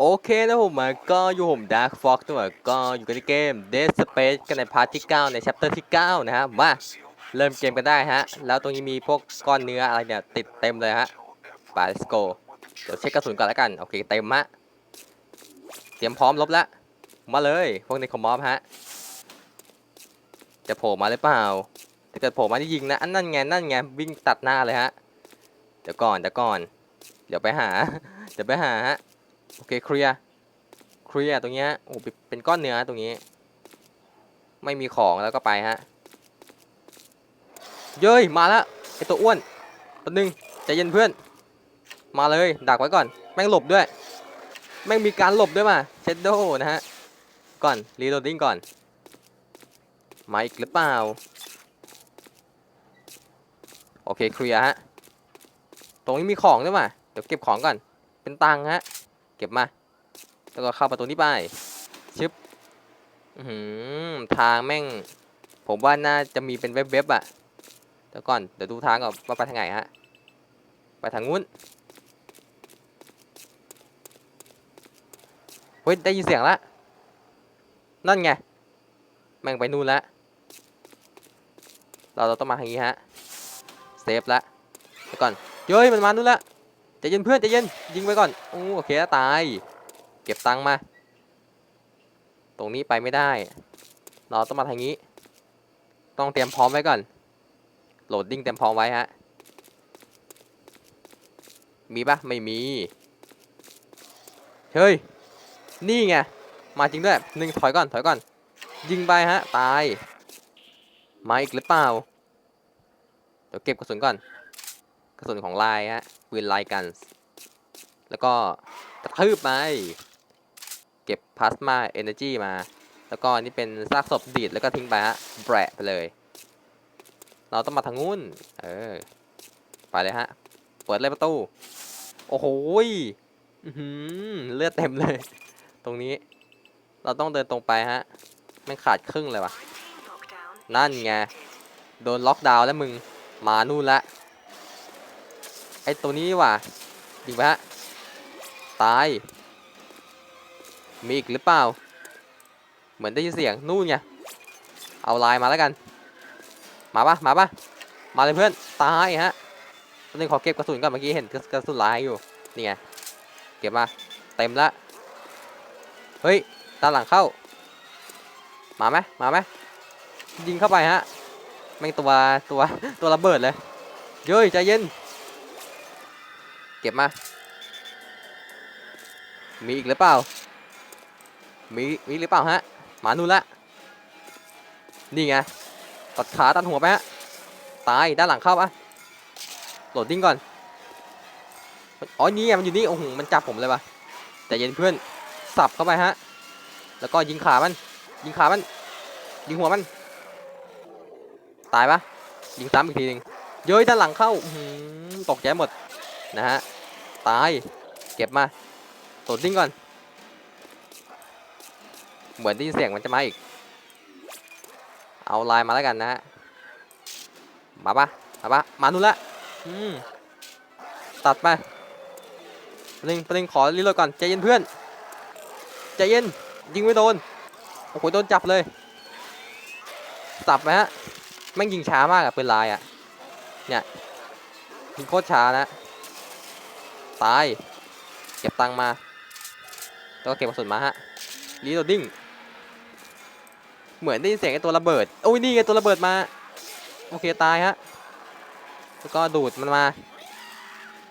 โอเคนะผมก็อยู่ผม Dark Fox ด้วก็อยู่กันในเกม Dead Space กันในพาร์ทที่ 9 ใน chapter ที่ 9 นะฮะมาเริ่มเกมกันได้ฮะ แล้วตรงนี้มีพวกก้อนเนื้ออะไรเนี่ย ติดเต็มเลยฮะไป let's go เดี๋ยวเช็คกระสุนก่อนแล้วกัน โอเค เต็มฮะ เตรียมพร้อมลบแล้วมาเลย พวกในคอมมอบฮะ จะโผล่มาหรือเปล่า ถ้าเกิดโผล่มาที่ยิงนะอันนั่นไงนั่นไงวิ่งตัดหน้าเลยฮะ เดี๋ยวก่อนเดี๋ยวก่อน เดี๋ยวไปหา เดี๋ยวไปหาฮะ โอเคเคลียร์เคลียร์ตรงเนี้ยโอ้เป็นก้อนเนื้อตรงนี้ ไม่มีของแล้วก็ไปฮะเย้ยมาแล้วไอตัวอ้วนตัวหนึ่งใจเย็นเพื่อน มาเลยดักไว้ก่อน แม่งหลบด้วย แม่งมีการหลบด้วยมาเชดโดนะฮะก่อนรีโหลดดิ้งก่อนมาอีกหรือเปล่าโอเคเคลียร์ฮะตรงนี้มีของด้วยมาเดี๋ยวเก็บของก่อนเป็นตังค์ฮะ เก็บมา แล้วก็เข้าประตูนี้ไปชึบอือหือทางแม่ง ผมว่าน่าจะมีเป็นเว็บๆอะเดี๋ยวก่อนเดี๋ยวดูทางก่อนว่าไปทางไหนฮะ ไปทางนู้นเฮ้ยได้ยินเสียงละนั่นไง แม่งไปนู่นละเราเราต้องมาทางนี้ฮะเซฟละเดี๋ยวก่อนเฮ้ยมันมานู่นละ ใจเย็นเพื่อนใจเย็นยิงไปก่อนโอ้โอเคแล้วตาย เก็บตังค์มา ตรงนี้ไปไม่ได้ เราต้องมาทางนี้ ต้องเตรียมพร้อมไว้ก่อน โหลดดิ้งเตรียมพร้อมไว้ฮะ มีปะไม่มี เฮ้ย นี่ไง มาจริงด้วยหนึ่งถอยก่อนถอยก่อน ยิงไปฮะ ตาย มาอีกหรือเปล่า เดี๋ยวเก็บกระสุนก่อน กระสุนของลายฮะปืนลายกัน แล้วก็กระทืบไปเก็บพลาสมาเอเนจีมา แล้วก็นี่เป็นซากศพดีดแล้วก็ทิ้งไปฮะแบะไปเลย เราต้องมาทางนู้นเออไปเลยฮะ เปิดเลยประตู โอ้โหยอื้อหือเลือดเต็มเลย ตรงนี้ เราต้องเดินตรงไปฮะไม่ขาดครึ่งเลยวะนั่นไง โดนล็อกดาวน์แล้วมึง มานู่นละ อ้ตัวนี้ว่ะยิงไปฮะตาย มีอีกหรือเปล่า เหมือนได้ยินเสียงนู่นไง เอาลน์มาแล้วกัน มาปะมาปะมาเลยเพื่อน ตายฮะตอนนี้ขอเก็บกระสุนก่อนเมื่อกี้เห็นกระสุนลายอยู่ นี่ไง เก็บมา เต็มละ เฮ้ยด้านหลังเข้า มาไหมมาไหมยิงเข้าไปฮะแม่งตัวตัวตัวระเบิดเลย เย้ยใจเย็น เก็บมา มีอีกหรือเปล่า มีมีหรือเปล่าฮะ หมานู่นละ นี่ไง ตัดขาตัดหัวไปฮะ ตายด้านหลังเข้าปะโหลดดิ้งก่อน อ๋อ นี่ไงมันอยู่นี่ โอ้โห มันจับผมเลยวะแต่เย็นเพื่อน สับเข้าไปฮะ แล้วก็ยิงขามัน ยิงขามัน ยิงหัวมัน ตายปะยิงซ้ำอีกทีหนึ่งเย้ยด้านหลังเข้าตกใจหมด นะฮะ ตาย เก็บมาโหลดดิ้งก่อน เหมือนได้ยินเสียงมันจะมาอีก เอาลน์มาแล้วกันนะฮะ มาปะมาปะมานู่นละอืมตัดไปประเด็นประเด็นขอรีโหลดก่อน ใจเย็นเพื่อน ใจเย็น ยิงไม่โดน โอ้โห โดนจับเลยสับไหมฮะแม่งยิงช้ามากอะปืนลายอะเนี่ยยิงโคตรช้านะ ตาย เก็บตังมา แล้วก็เก็บกระสุนมาฮะรีโหลดดิ้ง เหมือนได้ยินเสียงไอ้ตัวระเบิด โอ้ยนี่ไงตัวระเบิดมา โอเคตายฮะ แล้วก็ดูดมันมา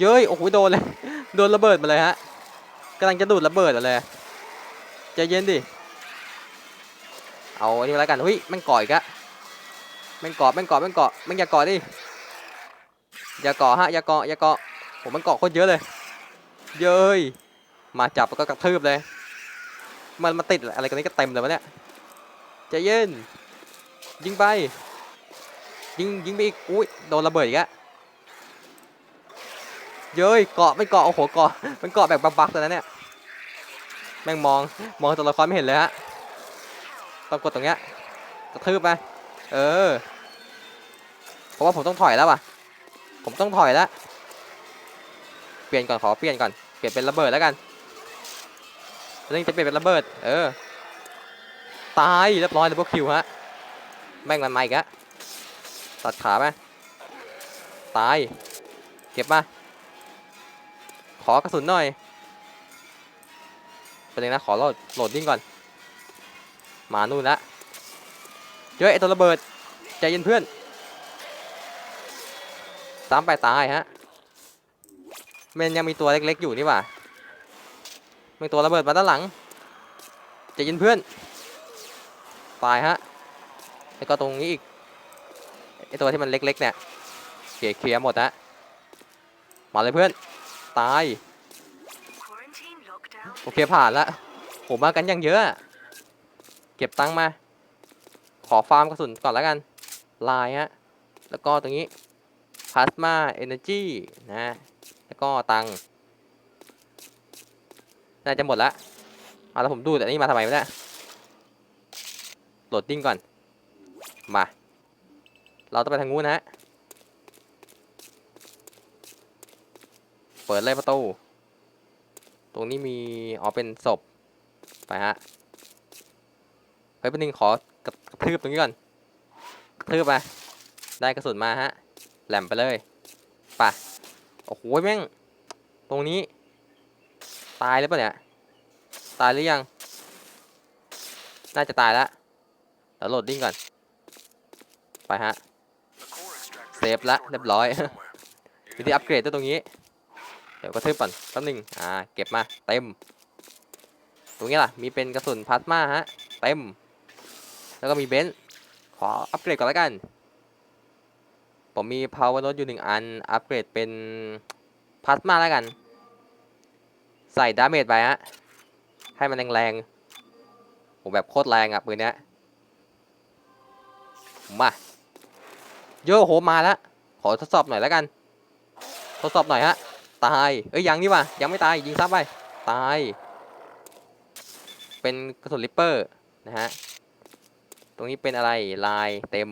เย้ย โอ้โหโดนเลย โดนระเบิดมาเลยฮะกำลังจะดูดระเบิดมาเลยใจเย็นดิ เอาอันนี้แล้วกันเฮ้ยม่งเกาะอีกอะม่งเกาะม่งเกาะม่งเกาะม่งอย่าเกาะดิ อย่าเกาะฮะ อย่าเกาะอย่าเกาะ ผมมันเกาะโคตรเยอะเลย เย้ยมาจับแล้วก็กระทืบเลย มันมาติดอะไรกันนี้ก็เต็มเลยวะเนี่ยใจเย็น ยิงไป ยิงยิงไปอีก อุ้ยโดนระเบิดอีกอะเย้ยเกาะไม่เกาะโอ้โหเกาะมันเกาะแบบบักๆเลยนะเนี่ย แม่งมองมองตัวละครไม่เห็นเลยฮะต้องกดตรงเนี้ยกระทืบไป เออ เพราะว่าผมต้องถอยแล้วว่ะ ผมต้องถอยแล้ว เปลี่ยนก่อนขอเปลี่ยนก่อนเปลี่ยนเป็นระเบิดแล้วกันเร่งจะเปลี่ยนเป็นระเบิด เออ ตายเรียบร้อยเลยพวกคิวฮะ แม่งมันมาอีกะตัดขาไหมตาย เก็บมา ขอกระสุนหน่อยเป็นยังนะ ขอโหลดโหลดดิ้งก่อน มานู่นละเจอไอตัวระเบิด ใจเย็นเพื่อนตามไปตายฮะ มันยังมีตัวเล็กๆอยู่นี่หว่ามีตัวระเบิดมาด้านหลังจเย็นเพื่อน ตายฮะ แล้วก็ตรงนี้อีก ไอตัวที่มันเล็กๆเนี่ยเคลียเคลียร์หมดฮะ มาเลยเพื่อน ตาย โอเคผ่านละผมมากันอย่างเยอะอะ เก็บตังค์มา ขอฟาร์มกระสุนก่อนแล้วกัน ลายฮะ แล้วก็ตรงนี้พลาสมาเอเนจีนะ แล้วก็ตังค์น่าจะหมดละเอาแล้วผมดูแต่นี่มาทำไมไม่ได้โหลดดิ้งก่อน มา เราต้องไปทางนู้นะฮะ เปิดเลยประตู ตรงนี้มี อ๋อ เป็นศพ ไปฮะ เฮ้ยเป็นหนึ่งขอกระกระทืบตรงนี้ก่อน กระทืบมา ได้กระสุนมาฮะ แหลมไปเลยไป่ะ โอ้โหแม่ง ตรงนี้ ตายหรือเปล่าเนี่ย ตายหรือยัง น่าจะตายแล้วเดี๋ยวโหลดดิ้งก่อน ไปฮะ เซฟละเรียบร้อยวิธีอัปเกรดตัวตรงนี้ เดี๋ยวกระทืบก่อนแป๊บหนึงอ่า เก็บมา เต็ม ตรงนี้ล่ะ มีเป็นกระสุนพลาสมาฮะ เต็ม แล้วก็มีเบนซ์ขออัปเกรดก่อนแล้วกัน ผมมี power node อยู่หนึ่งอัน อัปเกรดเป็นพลาสมาแล้วกัน ใส่ดาเมจไปฮะ ให้มันแรงๆผมแบบโคตรแรงอะปืนเนี้ยมาโยโหมาแล้ว ขอทดสอบหน่อยแล้วกัน ทดสอบหน่อยฮะ ตาย เอ้ยยังนี่ว่ะยังไม่ตาย ยิงซ้ำไป ตาย เป็นกระสุนริปเปอร์นะฮะ ตรงนี้เป็นอะไรลายเต็ม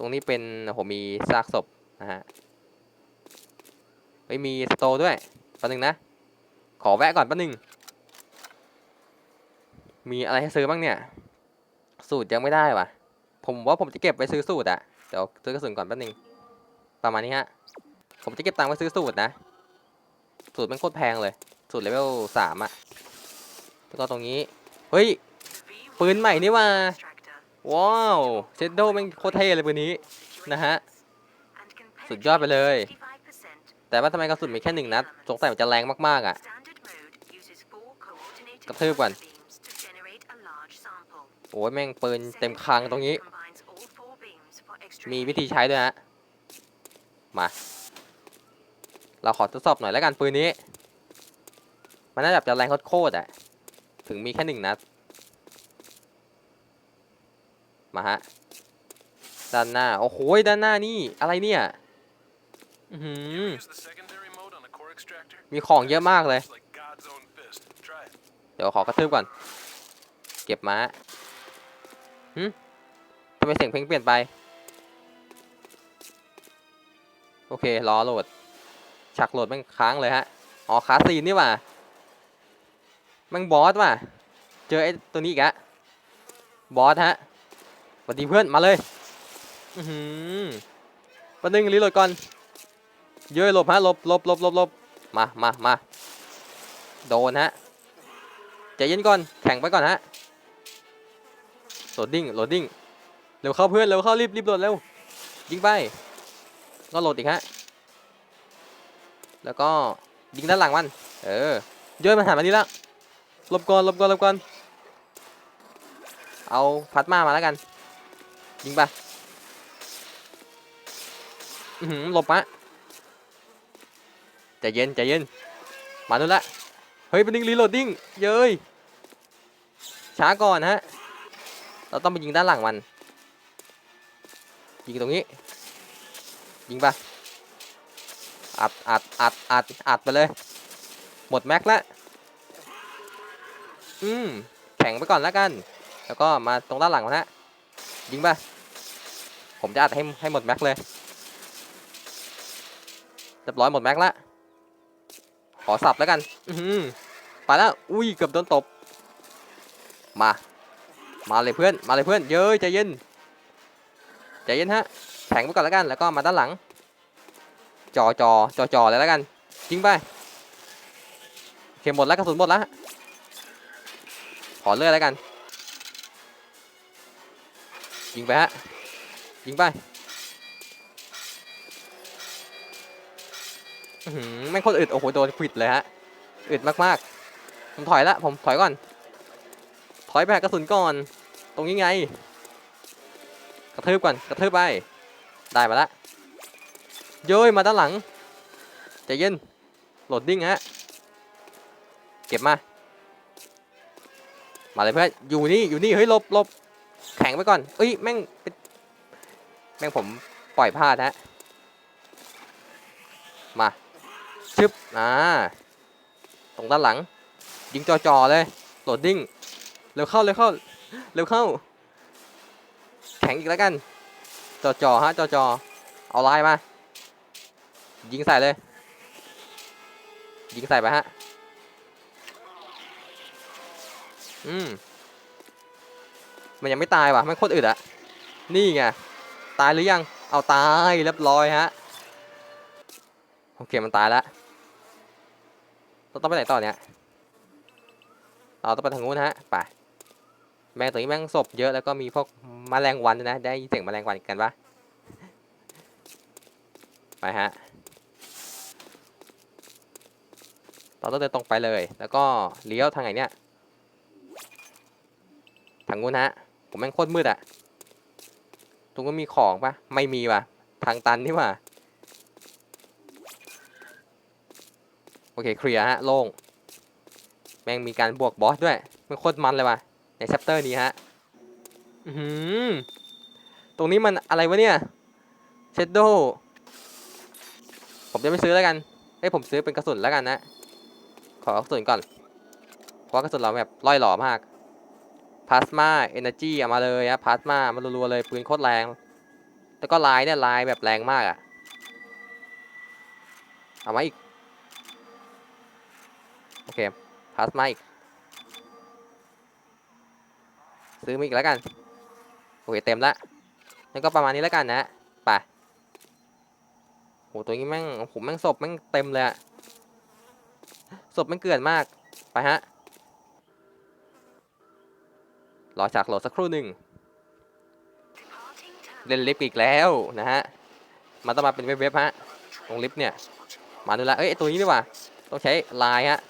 ตรงนี้เป็นผมมีซากศพนะฮะไม่มีสโตรด้วยแป๊บนึงนะ ขอแวะก่อนแป๊บนึง มีอะไรให้ซื้อบ้างเนี่ย สูตรยังไม่ได้วะผมว่าผมจะเก็บไปซื้อสูตรอะเดี๋ยวซื้อกระสุนก่อนแป๊บนึง ประมาณนี้ฮะ ผมจะเก็บตังค์ไว้ซื้อสูตรนะ สูตรมันโคตรแพงเลย สูตรเลเวลสามอะแล้วก็ตรงนี้ เฮ้ย ปืนใหม่นี่ว่า ว้าวเซดโดแม่งโคตรเท่เลยปืนนี้นะฮะ สุดยอดไปเลย แต่ว่าทำไมกระสุนมีแค่หนึ่งนัดสงสัยมันจะแรงมากๆอะกระทืบก่อนโอ้ยแม่งปืนเต็มคลังตรงนี้ มีวิธีใช้ด้วยฮะ มา เราขอทดสอบหน่อยแล้วกันปืนนี้ มันน่าจะจะแรงโคตรๆอะ ถึงมีแค่หนึ่งนัด มาฮะ ด้านหน้า โอ้โหด้านหน้านี่ อะไรเนี่ยอื้อหือมีของเยอะมากเลย เดี๋ยวขอกระทืบก่อน เก็บมาหึทำไมเสียงเพลงเปลี่ยนไป โอเครอโหลด ฉากโหลดแม่งค้างเลยฮะ อ๋อคาซีนนี่ว่าแม่งบอสว่ะ เจอไอ้ตัวนี้อีกอะบอสฮะ วัสดีเพื่อน มาเลย อือหือปนึงรีโหลดก่อน เยอะหลบฮะหลบหลบหลบหลบหลบมามามาโดนฮะใจเย็นก่อน แข่งไปก่อนฮะโหลดดิ้งโหลดดิ้งเร็วเข้าเพื่อน เร็วเข้ารีบรีบโหลดเร็ว ยิงไป ก็โหลดอีกฮะ แล้วก็ยิงด้านหลังมัน เออโยนมาหามันนี่แล้วหลบก่อนหลบก่อนหลบก่อนเอาพัดมามาแล้วกัน ยิงไปอือหือหลบมะใจเย็นใจเย็น มาดูนละ เฮ้ยเป็นดิ้งรีโหลดดิ้ง เย้ย ช้าก่อนฮะ เราต้องไปยิงด้านหลังมัน ยิงตรงนี้ ยิงไปอัดอัดอัดอัดอัดไปเลย หมดแม็กแล้วอืม แข่งไปก่อนแล้วกัน แล้วก็มาตรงด้านหลังมันฮะ ยิงไปผมจะอัดให้ให้หมดแม็กเลยเรียบร้อยหมดแม็กแล้วขอสับแล้วกัน อือหือไปแล้ว อุ้ยเกือบโดนตบ มา มาเลยเพื่อน มาเลยเพื่อน เย้ยใจเย็น ใจเย็นฮะ แข็งไปก่อนแล้วกัน แล้วก็มาด้านหลัง จอจอจอจอเลยแล้วกันยิงไปโอเคหมดแล้วกระสุนหมดแล้ว ขอเลื่อดแล้วกัน ยิงไปฮะ ยิงไปอื้อหือแม่งโคนอึด โอ้โห โดนควิดเลยฮะ อึดมากๆ ผมถอยละ ผมถอยก่อน ถอยไปหากระสุนก่อน ตรงนี้ไง กระทืบก่อน กระทืบไป ได้มาละ เย้ย มาด้านหลัง ใจเย็น โหลดดิ้งฮะ เก็บมา มาเลยเพื่อน อยู่นี่ อยู่นี่ เฮ้ย หลบหลบ แข็งไปก่อนเอ้ยแม่งแม่งผมปล่อยพลาดฮะมาชึบอ่าตรงด้านหลัง ยิงจอๆเลยโหลดดิ้งเร็วเข้าเร็วเข้าเร็วเข้า แข็งอีกแล้วกันจอๆฮะจอๆเอาลายมา ยิงใส่เลย ยิงใส่ไปฮะ อืม มันยังไม่ตายว่ะมันโคตรอึดอะนี่ไงตายหรือยังเอาตายเรียบร้อยฮะโอเคมันตายแล้วเราต้องไปไหนต่อเนี่ยเราต้องไปทางนู้นฮะไปแมงตัวนี้แมงศพเยอะแล้วก็มีพวกแมลงวันนะได้ยินเสียงแมลงวันกันปะไปฮะเราต้องเดินตรงไปเลย แล้วก็เลี้ยวทางไหนเนี่ยทางนู้นฮะ ผมแม่งโคตรมืดอะตรงนู้มีของปะไม่มีวะทางตันนี่ว่ะโอเคเคลียร์ฮะโล่ง แม่งมีการบวกบอสด้วย มันโคตรมันเลยว่ะ ในแชปเตอร์นี้ฮะอือหือตรงนี้มันอะไรวะเนี่ยเชดโดผมจะไม่ซื้อแล้วกันเอ้ผมซื้อเป็นกระสุนแล้วกันนะ ขอกระสุนก่อน เพราะกระสุนเราแบบล่อยหล่อมาก พลาสมาเอเนจีเอามาเลยนะพลาสมามารัวๆเลยปืนโคตรแรง แล้วก็ลายเนี่ยลายแบบแรงมากอะเอามาอีก โอเคพลาสมาอีก ซื้อมาอีกแล้วกัน โอเค เต็มละแล้วก็ประมาณนี้แล้วกันนะไปโหตัวนี้แม่งผมแม่งศพแม่งเต็มเลยอะศพแม่งเกลื่อนมาก ไปฮะ รอฉากโหลดสักครู่หนึ่งเล่นลิฟต์อีกแล้วนะฮะมันต้องมาเป็นเว็บๆฮะตรงลิฟต์เนี่ยมาดูละเอ้ยตัวนี้ดีกว่าต้องใช้ลน์ฮะ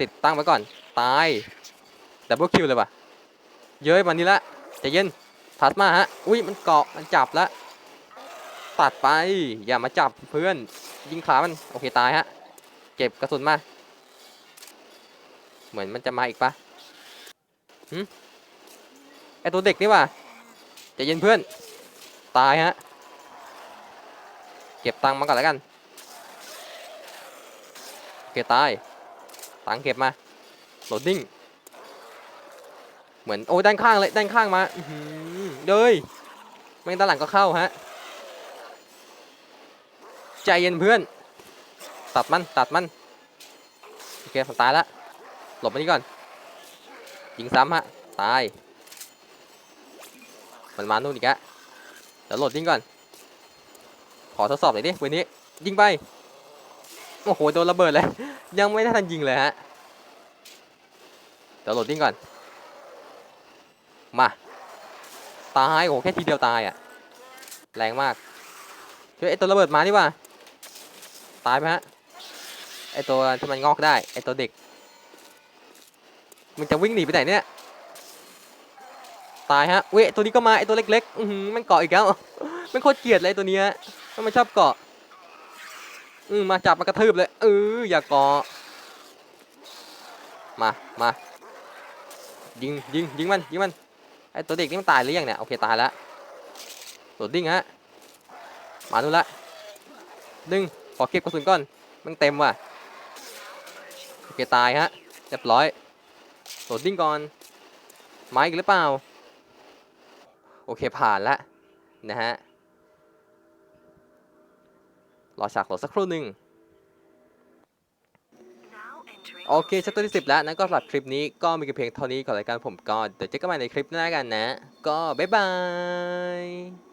ติดตั้งไว้ก่อนตายดับเบิลคิวเลยว่ะเย้ยมันนี่ละใจเย็นพลาสมาฮะอุ้ยมันเกาะมันจับแล้วตัดไปอย่ามาจับเพื่อนยิงขามันโอเคตายฮะเก็บกระสุนมาเหมือนมันจะมาอีกปะ ไอตัวเด็กนี่ว่ะใจเย็นเพื่อน ตายฮะ เก็บตังค์มาก่อนแล้วกันโอเคตาย ตังค์เก็บมาโหลดดิ้ง เหมือน โอ้ยด้านข้างเลย ด้านข้างมาเลยแม่งด้านหลังก็เข้าฮะ ใจเย็นเพื่อน ตัดมัน ตัดมัน โอเคผมตายละ หลบมานี่ก่อน ยิงซ้ำฮะ ตาย มันมานู่นอีกอะเดี๋ยวโหลดยิงก่อน ขอทดสอบหน่อยดิปืนนี้ ยิงไป โอ้โห โดนระเบิดเลย ยังไม่ได้ทันยิงเลยฮะ เดี๋ยวโหลดยิงก่อน มา ตาย โอ้โห แค่ทีเดียวตายอะแรงมากเฮ้ยไอตัวระเบิดมานี่ว่า ตายไหมฮะ ไอตัวที่มันงอกได้ ไอตัวเด็ก มันจะวิ่งหนีไปไหนเนี่ย ตายฮะ เว้ยตัวนี้ก็มาไอตัวเล็กๆ อือหือมันเกาะอีกแล้ว มันโคตรเกลียดเลยตัวนี้ยมันชอบเกาะ อืมมาจับมากระทืบเลย เอออย่าเกาะ มา มา ยิงยิงยิงมันยิงมันไอตัวเด็กนี่มันตายหรือยังเนี่ย โอเคตายแล้วโหลดดิ้งฮะ มาดูละดึงขอเก็บกระสุนก่อน มันเต็มว่ะ โอเคตายฮะ เรียบร้อย โหลดดิ้งก่อนมาอีกหรือเปล่า โอเคผ่านแล้วนะฮะ รอฉากโหลดสักครู่หนึ่งโอเคชัตตัวที่10 แล้วนั้นก็สำหรับคลิปนี้ก็มีเพียงเท่านี้ก่อนรายการผมก็เดี๋ยวเจอกันใหม่ในคลิปหน้ากันนะ ก็บ๊ายบาย